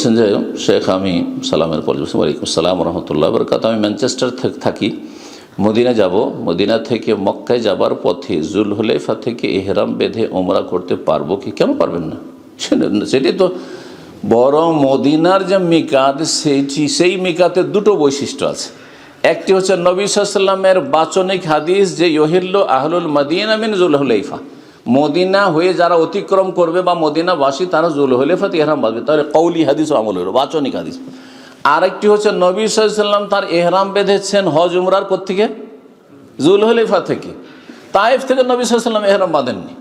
বলছেন যে, শেখ, আমি সালামের পর ওয়ালাইকুম সালাম রহমতুল্লাহ বরকাত আমি ম্যানচেস্টার থেকে থাকি, মদিনা যাব। মদিনা থেকে মক্কায় যাবার পথে জুল হুলাইফা থেকে এহরাম বেঁধে ওমরা করতে পারব কি? কেন পারবেন না? সেটা- তো বড় মদিনার যে মিকাত সেইটি, সেই মিকাতের দুটো বৈশিষ্ট্য আছে। একটি হচ্ছে নবী সাল্লামের বাচনিক হাদিস যে ইহিল্ল আহলুল মদিনা মিন জুল হুলাইফা মদিনা হয়ে যারা অতিক্রম করবে বা মদিনাবাসী, তারা জুল হুলাইফাতে এহরাম বাঁধবে। তাহলে কৌলি হাদিস আমল হলো, বাচনিক হাদিস। আরেকটি হচ্ছে নবী সাল্লাম তার এহরাম বেঁধেছেন হজ উমরার থেকে জুল হলিফা থেকে। তাইফ থেকে নবী সাল্লাম এহরাম বাঁধেননি।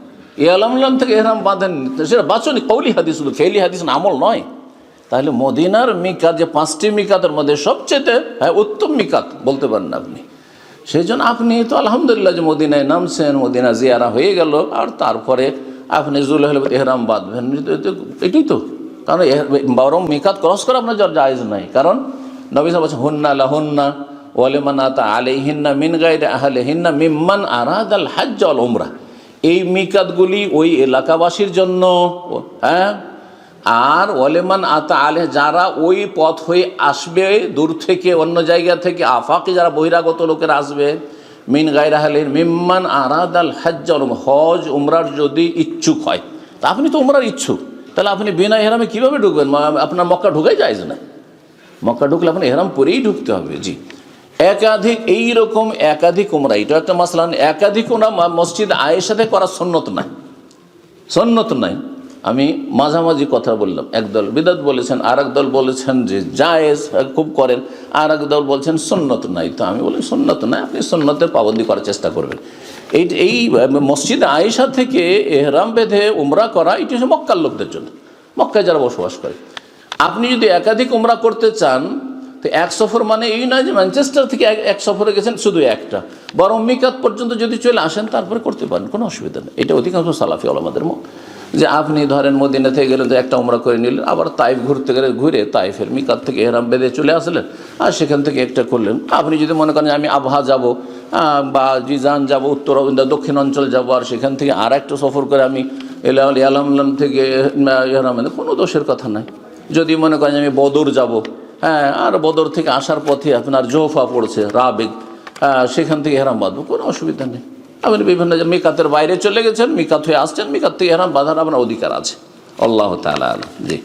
ইয়ালাম থেকে এহরাম বাঁধেননি। সেটা বাচনিক কৌলি হাদিস শুধু ফেলি হাদিস আমল নয়। তাহলে মদিনার মিকাত যে পাঁচটি মিকাতের মধ্যে সবচেয়ে হ্যাঁ উত্তম মিকাত বলতে পারেন আপনি। সেই জন্য আপনি তো আলহামদুলিল্লাহ যে মদিনায় নামছেন, মদিনা জিয়ারা হয়ে গেল, আর তারপরে আপনি জুল এহরাম বাঁধবেন। এটাই তো। কারণ বরং মিকাত ক্রস করা আপনার জায়েজ নাই। কারণ নবী সাহেব বলছেন, হুন্না লাহুন্না ওয়ালেমান আলে হিন্না মিন গাইরে আহলে হিন্না মিম্মান আরাদ আল হাজ্জ আল উমরা। এই মিকাতগুলি ওই এলাকাবাসীর জন্য হ্যাঁ আর ওলেমান আতা আলে যারা ওই পথ হয়ে আসবে, দূর থেকে, অন্য জায়গা থেকে, আফাকে যারা বহিরাগত লোকেরা আসবে, মিন গায়রাহালের মিম্মান আরাদ আল হজ হজ উমরার যদি ইচ্ছুক হয়। তা আপনি তো উমরার ইচ্ছুক। তাহলে আপনি বিনা এহরামে কীভাবে ঢুকবেন? আপনার মক্কা ঢুকাই যায় না। মক্কা ঢুকলে আপনি এহরাম পরেই ঢুকতে হবে, জি। একাধিক এই রকম একাধিক উমরা এটা একটা মাসলান, একাধিক উমরা মসজিদ আয়ের সাথে করা সন্ন্যত নাই। সন্ন্যত নাই। আমি মাঝামাঝি কথা বললাম। একদল বিদাত বলেছেন আর দল বলেছেন যে জায়েজ খুব করেন। আর দল বলছেন সন্ন্যত নাই। তো আমি বলি সন্ন্যত নাই, আপনি সন্ন্যতের পাবন্দি করার চেষ্টা করবেন। এই এই মসজিদ আয়েশা থেকে এহরাম বেঁধে উমরা করা, এটি হচ্ছে মক্কার লোকদের জন্য। মক্কায় যারা বসবাস করে। আপনি যদি একাধিক উমরা করতে চান, তো এক সফর মানে এই নয় যে ম্যানচেস্টার থেকে এক- এক সফরে গেছেন শুধু একটা। বরং মিকাত পর্যন্ত যদি চলে আসেন, তারপরে করতে পারেন, কোনো অসুবিধা নেই। এটা অধিকাংশ সালাফি আলমাদের মত। যে আপনি ধরেন মদিনা থেকে গেলেন তো একটা উমরা করে নিলেন আবার তাইফ ঘুরতে গেলে ঘুরে তাইফের মিকাত থেকে এহরাম বেঁধে চলে আসলেন আর সেখান থেকে একটা করলেন। আপনি যদি মনে করেন আমি আবহা যাব বা জিজান যাব উত্তর দক্ষিণ অঞ্চল যাব আর সেখান থেকে আর একটা সফর করে আমি এলাম এলাম থেকে এহরাম বেঁধে কোনো দোষের কথা নাই। যদি মনে করেন আমি বদর যাব হ্যাঁ আর বদর থেকে আসার পথে আপনার জোফা পড়ছে রাবেগ হ্যাঁ, সেখান থেকে হেরাম বাঁধবো কোনো অসুবিধা নেই। আপনি বিভিন্ন মিকাতের বাইরে চলে গেছেন, মিকাত হয়ে আসছেন, মিকাত থেকে এরা বাঁধার আপনার অধিকার আছে। আল্লাহ তালা জি।